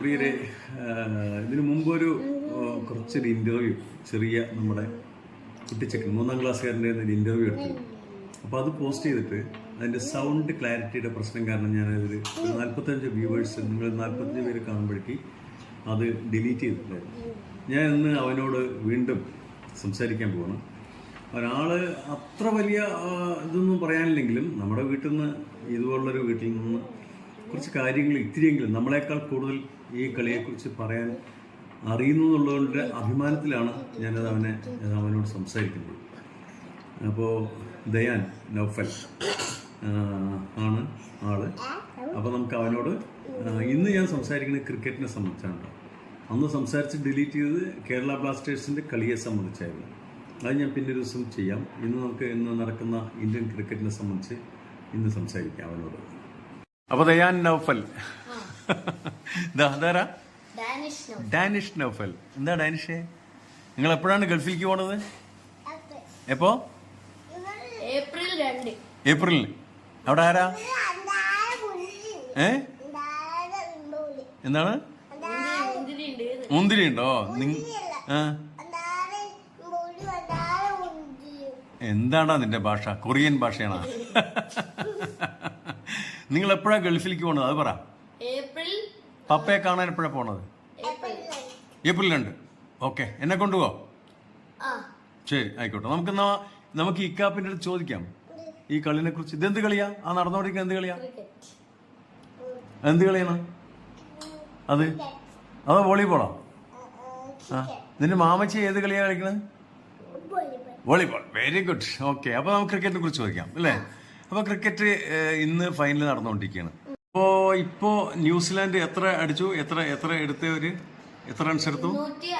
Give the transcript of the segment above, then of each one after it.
പ്രിയരെ ഇതിനു മുമ്പൊരു കുറച്ചൊരു ഇന്റർവ്യൂ ചെറിയ നമ്മുടെ കുട്ടിച്ചക്കൻ മൂന്നാം ക്ലാസ്സുകാരന്റെ ഒരു ഇന്റർവ്യൂ എടുത്തു. അപ്പോൾ അത് പോസ്റ്റ് ചെയ്തിട്ട് അതിന്റെ സൗണ്ട് ക്ലാരിറ്റിയുടെ പ്രശ്നം കാരണം ഞാൻ അതിൽ നാൽപ്പത്തഞ്ച് വ്യൂവേഴ്സ് നിങ്ങൾ നാൽപ്പത്തഞ്ച് പേര് കാണുമ്പോഴേക്ക് അത് ഡിലീറ്റ് ചെയ്തിട്ടുണ്ടായിരുന്നു. ഞാൻ ഇന്ന് അവനോട് വീണ്ടും സംസാരിക്കാൻ പോകണം ഒരാൾ അത്ര വലിയ ഇതൊന്നും പറയാനില്ലെങ്കിലും നമ്മുടെ വീട്ടിൽ നിന്ന് ഇതുപോലുള്ളൊരു വീട്ടിൽ നിന്ന് കുറച്ച് കാര്യങ്ങൾ ഇത്തിരിയെങ്കിലും നമ്മളെക്കാൾ കൂടുതൽ ഈ കളിയെക്കുറിച്ച് പറയാൻ അറിയുന്നു എന്നുള്ളതിന്റെ അഭിമാനത്തിലാണ് ഞാനത് അവനെ അവനോട് സംസാരിക്കുന്നത്. അപ്പോൾ ദയാൻ നൗഫൽ ആണ് ആൾ. അപ്പോൾ നമുക്ക് അവനോട് ഇന്ന് ഞാൻ സംസാരിക്കുന്നത് ക്രിക്കറ്റിനെ സംബന്ധിച്ചാണ് കേട്ടോ. അന്ന് സംസാരിച്ച് ഡിലീറ്റ് ചെയ്തത് കേരള ബ്ലാസ്റ്റേഴ്സിന്റെ കളിയെ സംബന്ധിച്ചായിരുന്നു. അത് ഞാൻ പിന്നെ ഒരു ദിവസം ചെയ്യാം. ഇന്ന് നമുക്ക് ഇന്ന് നടക്കുന്ന ഇന്ത്യൻ ക്രിക്കറ്റിനെ സംബന്ധിച്ച് ഇന്ന് സംസാരിക്കാം അവനോട്. അപ്പോൾ ദയാൻ നൗഫൽ. അതാരാ ഡാനിഷ് നോ ഡാനിഷ് നൗഫൽ. എന്താ ഡാനിഷേ? നിങ്ങൾ എപ്പോഴാണ് ഗൾഫിലേക്ക് പോണത്? എപ്പോ? ഏപ്രിൽ രണ്ട്. ഏപ്രിലിൽ അവിടെ ആരാ? ഏ? എന്താണ്? മുന്തിരി ഉണ്ട് എന്താടാ നിന്റെ ഭാഷ? കൊറിയൻ ഭാഷയാണോ? നിങ്ങൾ എപ്പോഴാ ഗൾഫിലേക്ക് പോണത്? അത് പറ. ഏപ്രിൽ പപ്പയെ കാണാൻ എപ്പോഴാ പോണത്? ഏപ്രിൽ രണ്ട്. ഓക്കെ. എന്നെ കൊണ്ടുപോ. ശരി ആയിക്കോട്ടെ. നമുക്ക് എന്നാ നമുക്ക് ഇക്കാപ്പിന്റെ അടുത്ത് ചോദിക്കാം. ഈ കളിനെ കുറിച്ച്. ഇതെന്ത് കളിയാ? ആ നടന്നുകൊണ്ടിരിക്കുന്ന എന്ത് കളിയാ? എന്ത് കളിയാണ്? അത്? അതോ വോളിബോളാ? ആ നിന്റെ മാമച്ചി ഏത് കളിയാ കളിക്കുന്നത് വോളിബോൾ. Very good. ഓക്കെ. അപ്പൊ നമുക്ക് ക്രിക്കറ്റിനെ കുറിച്ച് ചോദിക്കാം അല്ലേ? അപ്പൊ ക്രിക്കറ്റ് ഇന്ന് ഫൈനൽ നടന്നുകൊണ്ടിരിക്കുകയാണ്. അപ്പോ ഇപ്പോ ന്യൂസിലാൻഡ് എത്ര അടിച്ചു? എത്ര എത്ര എടുത്ത ഒരു എത്ര റൺസ് എടുത്തു? നൂറ്റി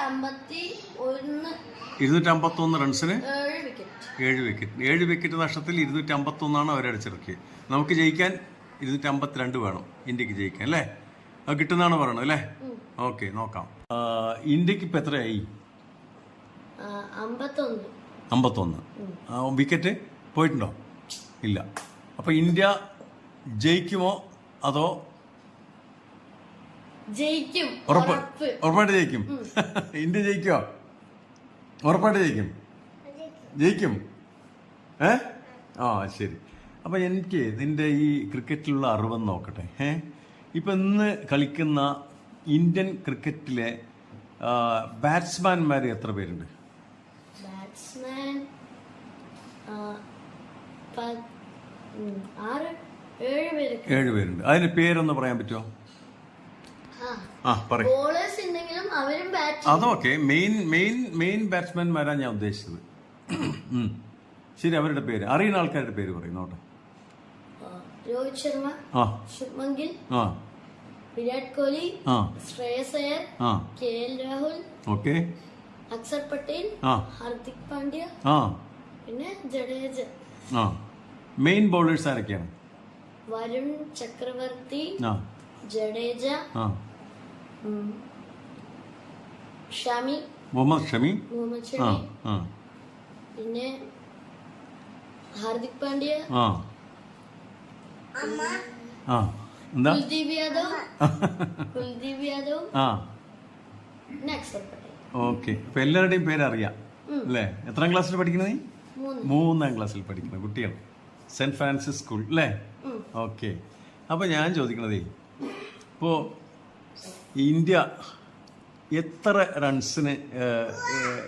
ഇരുന്നൂറ്റി അമ്പത്തി ഒന്ന് റൺസിന് ഏഴ് വിക്കറ്റ് ഏഴ് വിക്കറ്റ് നഷ്ടത്തിൽ ഇരുന്നൂറ്റി അമ്പത്തൊന്നാണ് അവരടിച്ചിറക്കിയത് നമുക്ക് ജയിക്കാൻ ഇരുന്നൂറ്റി അമ്പത്തിരണ്ട് വേണം. ഇന്ത്യയ്ക്ക് ജയിക്കാൻ അല്ലേ? അത് കിട്ടുന്നതാണ് പറയണത് അല്ലേ? ഓക്കെ നോക്കാം. ഇന്ത്യയ്ക്ക് ഇപ്പം എത്രയായി? അമ്പത്തൊന്ന്. വിക്കറ്റ് പോയിട്ടുണ്ടോ? ഇല്ല. അപ്പോൾ ഇന്ത്യ ജയിക്കുമോ അതോ ജയിക്കും. ഉറപ്പ്. ഉറപ്പ്. ഉറപ്പായിട്ട് ജയിക്കും. ഇന്ത്യ ജയിക്കോ ഉറപ്പായിട്ട് ജയിക്കും. ജയിക്കും. ഏ? ആ ശരി. അപ്പൊ എനിക്ക് നിന്റെ ഈ ക്രിക്കറ്റിലുള്ള അറിവെന്ന് നോക്കട്ടെ. ഏ? ഇപ്പൊ ഇന്ന് കളിക്കുന്ന ഇന്ത്യൻ ക്രിക്കറ്റിലെ ബാറ്റ്സ്മാൻമാർ എത്ര പേരുണ്ട്? ബാറ്റ്സ്മാൻ ഏഴ് പേരുണ്ട്. അതിന്റെ പേരൊന്ന് പറയാൻ പറ്റുമോ ആ. പറയും. അതൊക്കെ മെയിൻ മെയിൻ മെയിൻ ബാറ്റ്സ്മാൻമാരാണ് ഞാൻ ഉദ്ദേശിച്ചത്. ശരി അവരുടെ പേര്. അറിയുന്ന ആൾക്കാരുടെ പേര് പറയും നോട്ടെ രോഹിത് ശർമ്മ ആ. ശുഭ്മൻ ഗിൽ ആ. വിരാട് കോഹ്ലി ആ. ശ്രേയസ് അയ്യർ ആ. K L Rahul okay Axar Patel ആ. ഹാർദിക് പാണ്ഡ്യ ആ. പിന്നെ ജഡേജ. ആ. മെയിൻ ബൗളേഴ്സ് ആരൊക്കെയാണ്? വരുൺ ചക്രവർത്തി ആ. ജഡേജ ആ. ഉം, ഷമി. മുഹമ്മദ് ഷമി? മുഹമ്മദ് ആ ഷമി. ആ. പിന്നെ ഹാർദിക് പാണ്ഡ്യ. ആ. ആ. എന്താ? കുൽദീപ് യാദവ്. കുൽദീപ് യാദവ്. ആ. പിന്നെ അക്സർ പട്ടേൽ. ഓക്കെ. അപ്പൊ എല്ലാവരുടെയും പേര് അറിയാം അല്ലേ? എത്രാം ക്ലാസ്സിൽ പഠിക്കുന്നത് നീ? മൂന്ന്. മൂന്നാം ക്ലാസ്സിൽ പഠിക്കുന്ന കുട്ടികൾ സെന്റ് ഫ്രാൻസിസ് സ്കൂൾ അല്ലേ. ഓക്കെ അപ്പൊ ഞാൻ ചോദിക്കണതേ ഇപ്പോ ഇന്ത്യ എത്ര റൺസിന്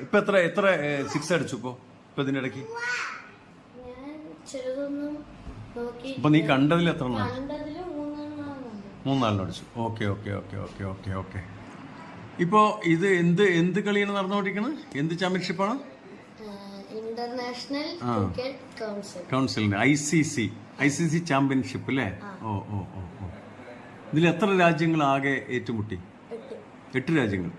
ഇപ്പൊ എത്ര എത്ര സിക്സ് അടിച്ചു ഇപ്പോ? ഇപ്പൊ ഇതിനിടയ്ക്ക് അപ്പൊ നീ കണ്ടതിൽ എത്ര മൂന്നാളിന് അടിച്ചു. Okay okay okay okay okay okay ഇപ്പോ ഇത് എന്ത് എന്ത് കളിയാണ് നടന്നുകൊണ്ടിരിക്കുന്നത് എന്ത് ചാമ്പ്യൻഷിപ്പാണ് ഇന്റർനാഷണൽ ക്രിക്കറ്റ് കൗൺസിൽ കൗൺസിലിന്റെ I C C I C C championship അല്ലേ ഓ ഓ ഓ ഓ. ഇതിൽ എത്ര രാജ്യങ്ങൾ ആകെ ഏറ്റുമുട്ടി? എട്ട്. രാജ്യങ്ങൾ.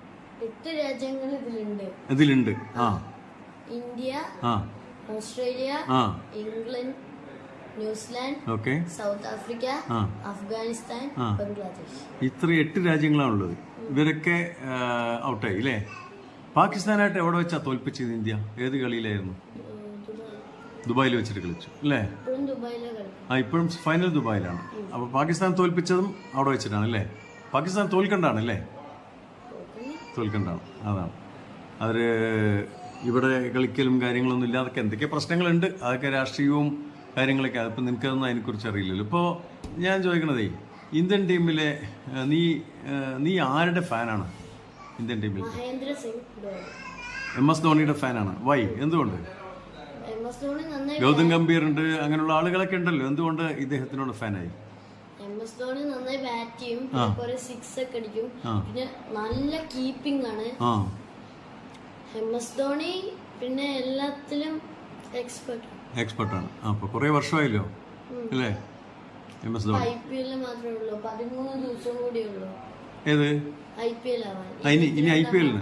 എട്ട് രാജ്യങ്ങൾ ഇതിലുണ്ട്. ഇതിലുണ്ട്. ആ. ഇന്ത്യ ആ. ഓസ്ട്രേലിയ ആ. England New Zealand okay. South Africa ആ. അഫ്ഗാനിസ്ഥാൻ ബംഗ്ലാദേശ്. ഇത്ര എട്ട് രാജ്യങ്ങളാണുള്ളത്. ഇവരൊക്കെ ഔട്ടായി അല്ലേ പാകിസ്ഥാനായിട്ട് എവിടെ വെച്ചാ തോൽപ്പിച്ചത് ഇന്ത്യ? ഏത് കളിയിലായിരുന്നു? ദുബായിൽ വെച്ചിട്ട് കളിച്ചു അല്ലേ? ആ ഇപ്പോഴും ഫൈനൽ ദുബായിലാണ്. അപ്പൊ പാകിസ്ഥാൻ തോൽപ്പിച്ചതും അവിടെ വെച്ചിട്ടാണ് അല്ലേ? പാകിസ്ഥാൻ തോൽക്കണ്ടാണ് അല്ലേ? തോൽക്കണ്ടാണ് അതാണ്. അവർ ഇവിടെ കളിക്കലും കാര്യങ്ങളൊന്നും ഇല്ലാതൊക്കെ എന്തൊക്കെ പ്രശ്നങ്ങളുണ്ട്? അതൊക്കെ രാഷ്ട്രീയവും കാര്യങ്ങളൊക്കെ. അതിപ്പോൾ നിനക്കതൊന്നും അതിനെക്കുറിച്ച് അറിയില്ലല്ലോ. ഇപ്പോൾ ഞാൻ ചോദിക്കണതേ ഇന്ത്യൻ ടീമിലെ നീ നീ ആരുടെ ഫാനാണ് ഇന്ത്യൻ ടീമിൽ മഹേന്ദ്ര സിംഗ് ധോണി. എം എസ് ധോണിയുടെ ഫാനാണ് വൈ എന്തുകൊണ്ട്? എം എസ് ധോണി നന്നായി ഗൗതം ഗംഭീർ ഉണ്ട് അങ്ങനെയുള്ള ആളുകളൊക്കെ ഉണ്ടല്ലോ. എന്തുകൊണ്ട് ഇദ്ദേഹത്തിനോട് ഫാനായി എം എസ് ധോണി നന്നായി ബാറ്റ് ചെയ്യും പിന്നെ സിക്സ് ഒക്കെ അടിക്കും. പിന്നെ നല്ല കീപ്പിംഗ് ആണ്. ആ. എം എസ് ധോണി പിന്നെ എല്ലാത്തിലും എക്സ്പെർട്ട് എക്സ്പെർട്ടാണ് ആണ്. അപ്പോൾ കുറേ വർഷമായല്ലോ അല്ലേ? M S Dhoni. I P എല്ലിൽ മാത്രമേ ഉള്ളൂ. പതിമൂന്ന് ദിവസം കൂടിയേ ഉള്ളൂ. ഏത്? ഇനി ഇനി ഐ പി എല്ലിന്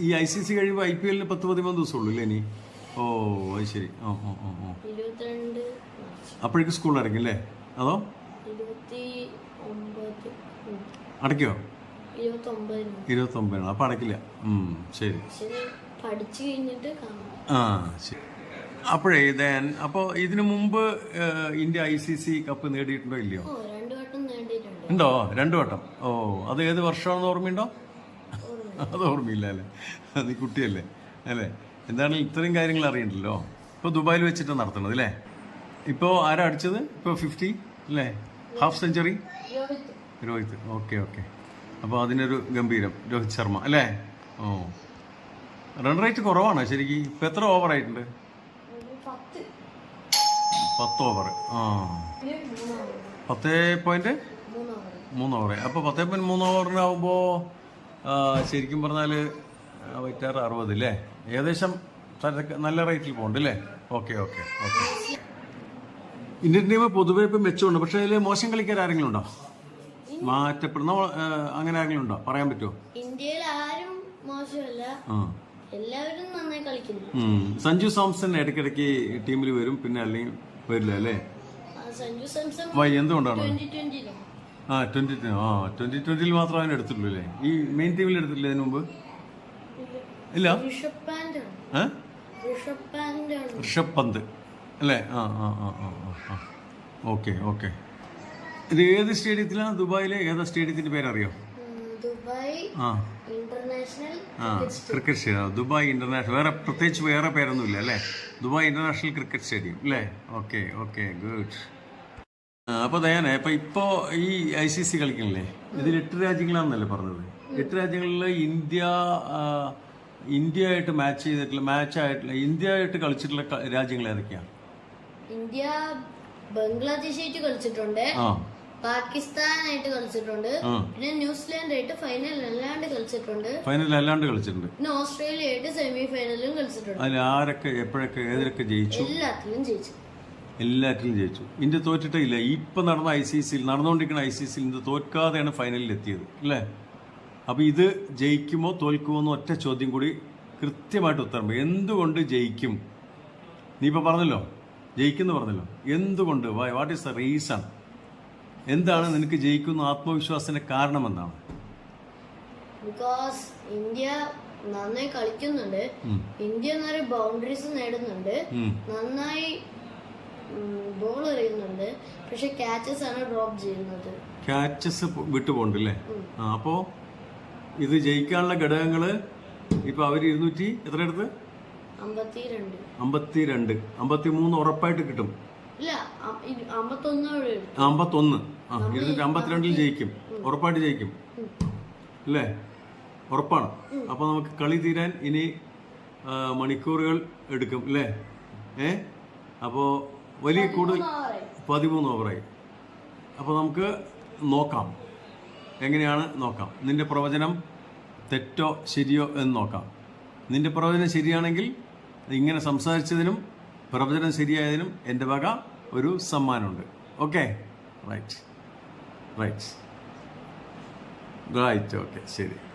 ഈ ഐ സി സി കഴിയുമ്പോൾ ഐ പി എല്ലിന് പത്ത് പതിമൂന്ന് ദിവസം ഉള്ളൂ അല്ലേ ഇനി? ഓ അത് ശരി ഓ ഓ ഓ. ഓ അപ്പോഴേക്ക് സ്കൂൾ അടയ്ക്കും അല്ലേ അതോ. അടയ്ക്കോ? ഇരുപത്തൊമ്പതിനാണ് അപ്പൊ അടയ്ക്കില്ല ശരി. ശരി. പഠിച്ചു കഴിഞ്ഞിട്ട് ആ ശരി. അപ്പോഴേ ദേൻ അപ്പോൾ ഇതിനു മുമ്പ് India I C C cup നേടിയിട്ടുണ്ടോ ഇല്ലയോ ഓ രണ്ടു വട്ടം നേടിയിട്ടുണ്ട് ഉണ്ടോ? രണ്ടു വട്ടം. ഓ അത് ഏത് വർഷമാണെന്ന് ഓർമ്മയുണ്ടോ? അത് ഓർമ്മയില്ല അല്ലേ? നീ കുട്ടിയല്ലേ? അല്ലേ? എന്താണെങ്കിലും ഇത്രയും കാര്യങ്ങൾ അറിയണ്ടല്ലോ? ഇപ്പോൾ ദുബായിൽ വെച്ചിട്ട് നടത്തണത് അല്ലേ? ഇപ്പോൾ ആരാ അടിച്ചത്? ഇപ്പോൾ ഫിഫ്റ്റി അല്ലേ? Half century Rohit. Okay okay. അപ്പോൾ അതിനൊരു ഗംഭീരം. രോഹിത് ശർമ്മ അല്ലേ? ഓ. റൺ റേറ്റ് കുറവാണ് ശരിക്കും? ഇപ്പം എത്ര ഓവർ ആയിട്ടുണ്ട്? പത്ത്. ഓവർ ആ. പത്തേ പോയിന്റ് മൂന്ന് ഓവർ അപ്പോൾ പത്തേ പോയിന്റ് മൂന്ന് ഓവറിനാവുമ്പോൾ ശരിക്കും പറഞ്ഞാൽ വൈറ്റാറ് അറുപത് അല്ലേ ഏകദേശം നല്ല റേറ്റിൽ പോകുന്നുണ്ട് അല്ലേ okay okay okay. Indian team പൊതുവെ ഇപ്പം മെച്ചമുണ്ട്. പക്ഷേ അതിൽ മോശം കളിക്കാർ ആരെങ്കിലും ഉണ്ടോ? മാറ്റപ്പെടുന്ന അങ്ങനെ ആരെങ്കിലും ഉണ്ടോ? പറയാൻ പറ്റുമോ ഇന്ത്യയിൽ ആരും മോശമല്ല. എല്ലാവരും നന്നായി കളിക്കുന്നു സഞ്ജു സാംസൺ ഇടയ്ക്കിടയ്ക്ക് ടീമിൽ വരും. പിന്നെ അല്ലെങ്കിൽ വരില്ല അല്ലേ സഞ്ജു സാംസൺ എന്തുകൊണ്ടാണ്? ആ ട്വന്റി ആ ട്വന്റി ട്വന്റിയിൽ മാത്രം അവൻ എടുത്തിട്ടുള്ളൂ അല്ലേ? ഈ മെയിൻ ടീമിൽ എടുത്തിട്ടില്ല ഇതിനു മുമ്പ്? ഇല്ല? ഋഷഭ് പന്ത്. അല്ലേ? ആ ആ ആ ആ ആ ഓക്കെ ഓക്കെ. ഇത് ഏത് സ്റ്റേഡിയത്തിലാണ്? ദുബായിലെ ഏതാ സ്റ്റേഡിയത്തിന്റെ പേരറിയോ? ആ. Cricket stadium. Dubai international. വേറെ പ്രത്യേകിച്ച് വേറെ പേരൊന്നുമില്ല അല്ലേ? ദുബായ് ഇന്റർനാഷണൽ ക്രിക്കറ്റ് സ്റ്റേഡിയം അല്ലേ? Okay okay good. അപ്പോൾ ദയാനെ ഇപ്പൊ ഇപ്പോ ഈ ഐ സി സി കളിക്കണില്ലേ? ഇതിൽ എട്ട് രാജ്യങ്ങളാണെന്നല്ലേ പറഞ്ഞത്. എട്ട് രാജ്യങ്ങളിൽ ഇന്ത്യ ഇന്ത്യ ആയിട്ട് മാച്ച് ചെയ്തിട്ടുള്ള മാച്ച് ആയിട്ടുള്ള ഇന്ത്യ ആയിട്ട് കളിച്ചിട്ടുള്ള രാജ്യങ്ങൾ ഏതൊക്കെയാണ് ഇന്ത്യ ബംഗ്ലാദേശ് ആയിട്ട് കളിച്ചിട്ടുണ്ട് പാകിസ്ഥാനായിട്ട് കളിച്ചിട്ടുണ്ട്. പിന്നെ ന്യൂസിലാൻഡ് ആയിട്ട് ഫൈനൽ അല്ലാണ്ട് കളിച്ചിട്ടുണ്ട്. ഫൈനൽ അല്ലാണ്ട് കളിച്ചിട്ടുണ്ട്. പിന്നെ ഓസ്ട്രേലിയ ആയിട്ട് സെമി ഫൈനലും കളിച്ചിട്ടുണ്ട്. അതിൽ ആരൊക്കെ എപ്പോഴൊക്കെ ഏതിലൊക്കെ ജയിച്ചു? എല്ലാത്തിലും ജയിച്ചു. എല്ലാറ്റിലും ജയിച്ചു. ഇന്ത്യ തോറ്റിട്ടേ ഇല്ല ഇപ്പം നടന്ന ഐ സി സിയിൽ നടന്നുകൊണ്ടിരിക്കുന്ന ഐ സി സിയിൽ ഇന്ത്യ തോൽക്കാതെയാണ് ഫൈനലിൽ എത്തിയത്. അല്ലേ? അപ്പോൾ ഇത് ജയിക്കുമോ തോൽക്കുമോ എന്ന ഒറ്റ ചോദ്യം കൂടി കൃത്യമായിട്ട് ഉത്തരം. എന്തുകൊണ്ട് ജയിക്കും? നീ ഇപ്പോൾ പറഞ്ഞല്ലോ. ജയിക്കുമെന്ന് പറഞ്ഞല്ലോ. എന്തുകൊണ്ട്? Why what is the reason എന്താണ് നിനക്ക് ജയിക്കുന്ന ആത്മവിശ്വാസത്തിന്റെ കാരണം എന്താണ്? ബിക്കോസ് ഇന്ത്യ നന്നായി കളിക്കുന്നുണ്ട്. ഇന്ത്യ ബൗണ്ടറീസ് നേടുന്നുണ്ട്. നന്നായി ബോൾ എറിയുന്നുണ്ട്. പക്ഷെ ക്യാച്ചസ് ആണ് ഡ്രോപ്പ് ചെയ്യുന്നത്. ക്യാച്ചസ് വിട്ടുപോകണ്ടല്ലേ? ആ അപ്പോൾ ഇത് ജയിക്കാനുള്ള ഘടകങ്ങൾ ഇപ്പൊ അവർ ഇരുന്നൂറ്റി എത്ര എടുത്ത് അമ്പത്തിരണ്ട്. അമ്പത്തിമൂന്ന് ഉറപ്പായിട്ട് കിട്ടും. അമ്പത്തൊന്ന് ആ ഇരുന്നൂറ്റി അമ്പത്തിരണ്ടിൽ ജയിക്കും. ഉറപ്പായിട്ട് ജയിക്കും. അല്ലേ ഉറപ്പാണ്. അപ്പൊ നമുക്ക് കളി തീരാൻ ഇനി മണിക്കൂറുകൾ എടുക്കും. അല്ലേ ഏ? അപ്പോ വലിയ കൂടുതൽ. പതിമൂന്ന് ഓവറായി. അപ്പോൾ നമുക്ക് നോക്കാം. എങ്ങനെയാണ് നോക്കാം? നിന്റെ പ്രവചനം തെറ്റോ ശരിയോ എന്ന് നോക്കാം. നിന്റെ പ്രവചനം ശരിയാണെങ്കിൽ ഇങ്ങനെ സംസാരിച്ചതിനും പ്രവചനം ശരിയായതിനും എന്റെ വക ഒരു സമ്മാനമുണ്ട്. Okay? Right. Right. Right. Okay ശരി.